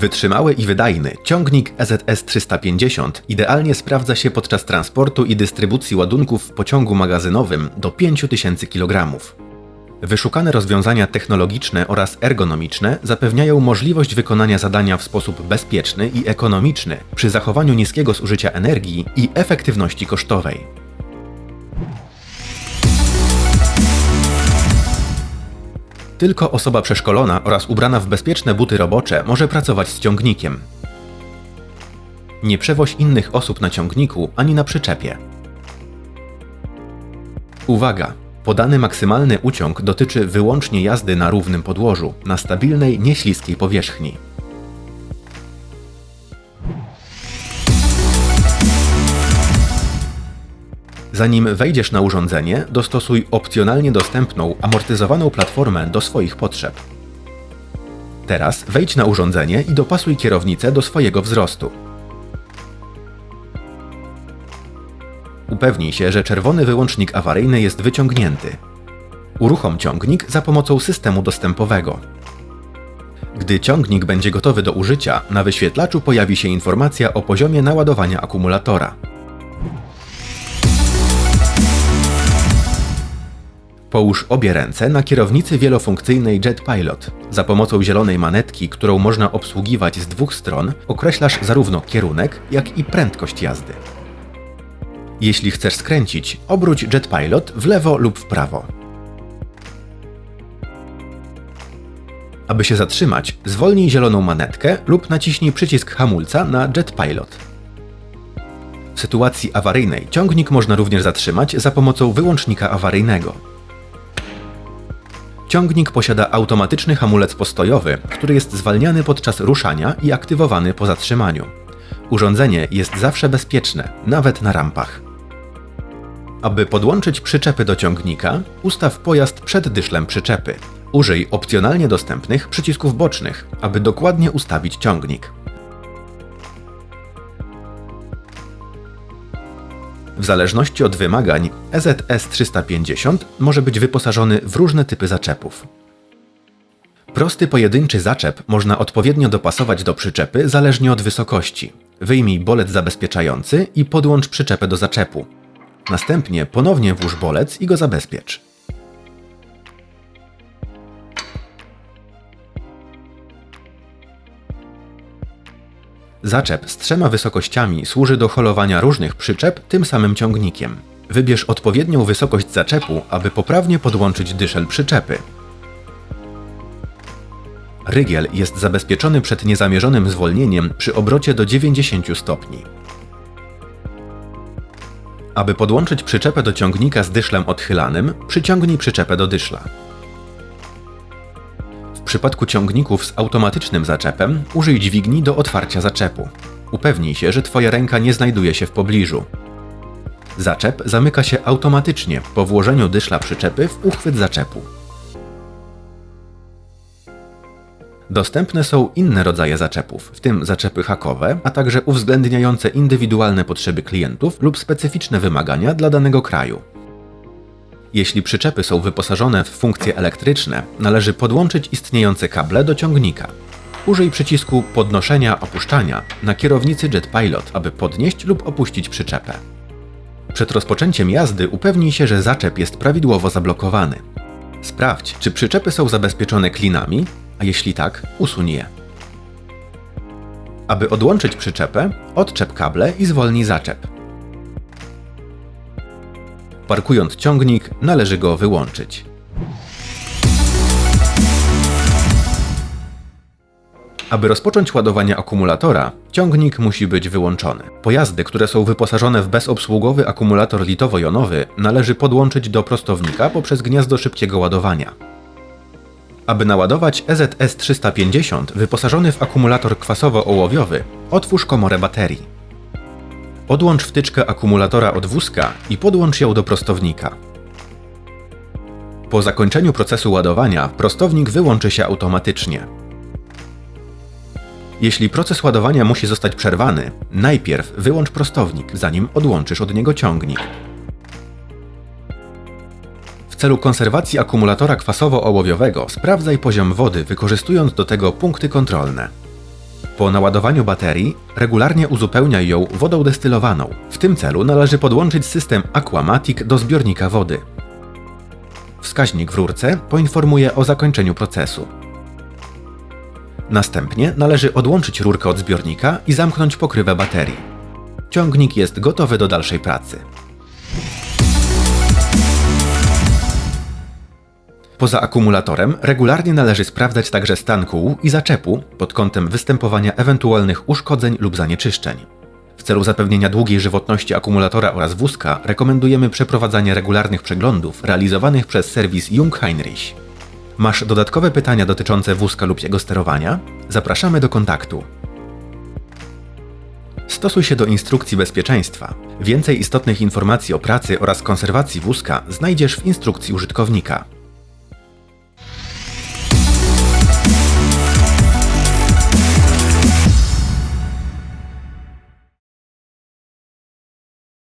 Wytrzymały i wydajny ciągnik EZS 350 idealnie sprawdza się podczas transportu i dystrybucji ładunków w pociągu magazynowym do 5000 kg. Wyszukane rozwiązania technologiczne oraz ergonomiczne zapewniają możliwość wykonania zadania w sposób bezpieczny i ekonomiczny przy zachowaniu niskiego zużycia energii i efektywności kosztowej. Tylko osoba przeszkolona oraz ubrana w bezpieczne buty robocze może pracować z ciągnikiem. Nie przewoź innych osób na ciągniku ani na przyczepie. Uwaga! Podany maksymalny uciąg dotyczy wyłącznie jazdy na równym podłożu, na stabilnej, nieśliskiej powierzchni. Zanim wejdziesz na urządzenie, dostosuj opcjonalnie dostępną, amortyzowaną platformę do swoich potrzeb. Teraz wejdź na urządzenie i dopasuj kierownicę do swojego wzrostu. Upewnij się, że czerwony wyłącznik awaryjny jest wyciągnięty. Uruchom ciągnik za pomocą systemu dostępowego. Gdy ciągnik będzie gotowy do użycia, na wyświetlaczu pojawi się informacja o poziomie naładowania akumulatora. Połóż obie ręce na kierownicy wielofunkcyjnej Jet Pilot. Za pomocą zielonej manetki, którą można obsługiwać z dwóch stron, określasz zarówno kierunek, jak i prędkość jazdy. Jeśli chcesz skręcić, obróć Jet Pilot w lewo lub w prawo. Aby się zatrzymać, zwolnij zieloną manetkę lub naciśnij przycisk hamulca na Jet Pilot. W sytuacji awaryjnej ciągnik można również zatrzymać za pomocą wyłącznika awaryjnego. Ciągnik posiada automatyczny hamulec postojowy, który jest zwalniany podczas ruszania i aktywowany po zatrzymaniu. Urządzenie jest zawsze bezpieczne, nawet na rampach. Aby podłączyć przyczepy do ciągnika, ustaw pojazd przed dyszlem przyczepy. Użyj opcjonalnie dostępnych przycisków bocznych, aby dokładnie ustawić ciągnik. W zależności od wymagań, EZS 350 może być wyposażony w różne typy zaczepów. Prosty pojedynczy zaczep można odpowiednio dopasować do przyczepy zależnie od wysokości. Wyjmij bolec zabezpieczający i podłącz przyczepę do zaczepu. Następnie ponownie włóż bolec i go zabezpiecz. Zaczep z trzema wysokościami służy do holowania różnych przyczep tym samym ciągnikiem. Wybierz odpowiednią wysokość zaczepu, aby poprawnie podłączyć dyszel przyczepy. Rygiel jest zabezpieczony przed niezamierzonym zwolnieniem przy obrocie do 90 stopni. Aby podłączyć przyczepę do ciągnika z dyszlem odchylanym, przyciągnij przyczepę do dyszla. Przypadku ciągników z automatycznym zaczepem użyj dźwigni do otwarcia zaczepu. Upewnij się, że Twoja ręka nie znajduje się w pobliżu. Zaczep zamyka się automatycznie po włożeniu dyszla przyczepy w uchwyt zaczepu. Dostępne są inne rodzaje zaczepów, w tym zaczepy hakowe, a także uwzględniające indywidualne potrzeby klientów lub specyficzne wymagania dla danego kraju. Jeśli przyczepy są wyposażone w funkcje elektryczne, należy podłączyć istniejące kable do ciągnika. Użyj przycisku podnoszenia opuszczania na kierownicy Jet Pilot, aby podnieść lub opuścić przyczepę. Przed rozpoczęciem jazdy upewnij się, że zaczep jest prawidłowo zablokowany. Sprawdź, czy przyczepy są zabezpieczone klinami, a jeśli tak, usuń je. Aby odłączyć przyczepę, odczep kable i zwolnij zaczep. Parkując ciągnik, należy go wyłączyć. Aby rozpocząć ładowanie akumulatora, ciągnik musi być wyłączony. Pojazdy, które są wyposażone w bezobsługowy akumulator litowo-jonowy, należy podłączyć do prostownika poprzez gniazdo szybkiego ładowania. Aby naładować EZS 350 wyposażony w akumulator kwasowo-ołowiowy, otwórz komorę baterii. Podłącz wtyczkę akumulatora od wózka i podłącz ją do prostownika. Po zakończeniu procesu ładowania prostownik wyłączy się automatycznie. Jeśli proces ładowania musi zostać przerwany, najpierw wyłącz prostownik, zanim odłączysz od niego ciągnik. W celu konserwacji akumulatora kwasowo-ołowiowego sprawdzaj poziom wody, wykorzystując do tego punkty kontrolne. Po naładowaniu baterii regularnie uzupełniaj ją wodą destylowaną. W tym celu należy podłączyć system Aquamatic do zbiornika wody. Wskaźnik w rurce poinformuje o zakończeniu procesu. Następnie należy odłączyć rurkę od zbiornika i zamknąć pokrywę baterii. Ciągnik jest gotowy do dalszej pracy. Poza akumulatorem regularnie należy sprawdzać także stan kół i zaczepu pod kątem występowania ewentualnych uszkodzeń lub zanieczyszczeń. W celu zapewnienia długiej żywotności akumulatora oraz wózka rekomendujemy przeprowadzanie regularnych przeglądów realizowanych przez serwis Jungheinrich. Masz dodatkowe pytania dotyczące wózka lub jego sterowania? Zapraszamy do kontaktu. Stosuj się do instrukcji bezpieczeństwa. Więcej istotnych informacji o pracy oraz konserwacji wózka znajdziesz w instrukcji użytkownika.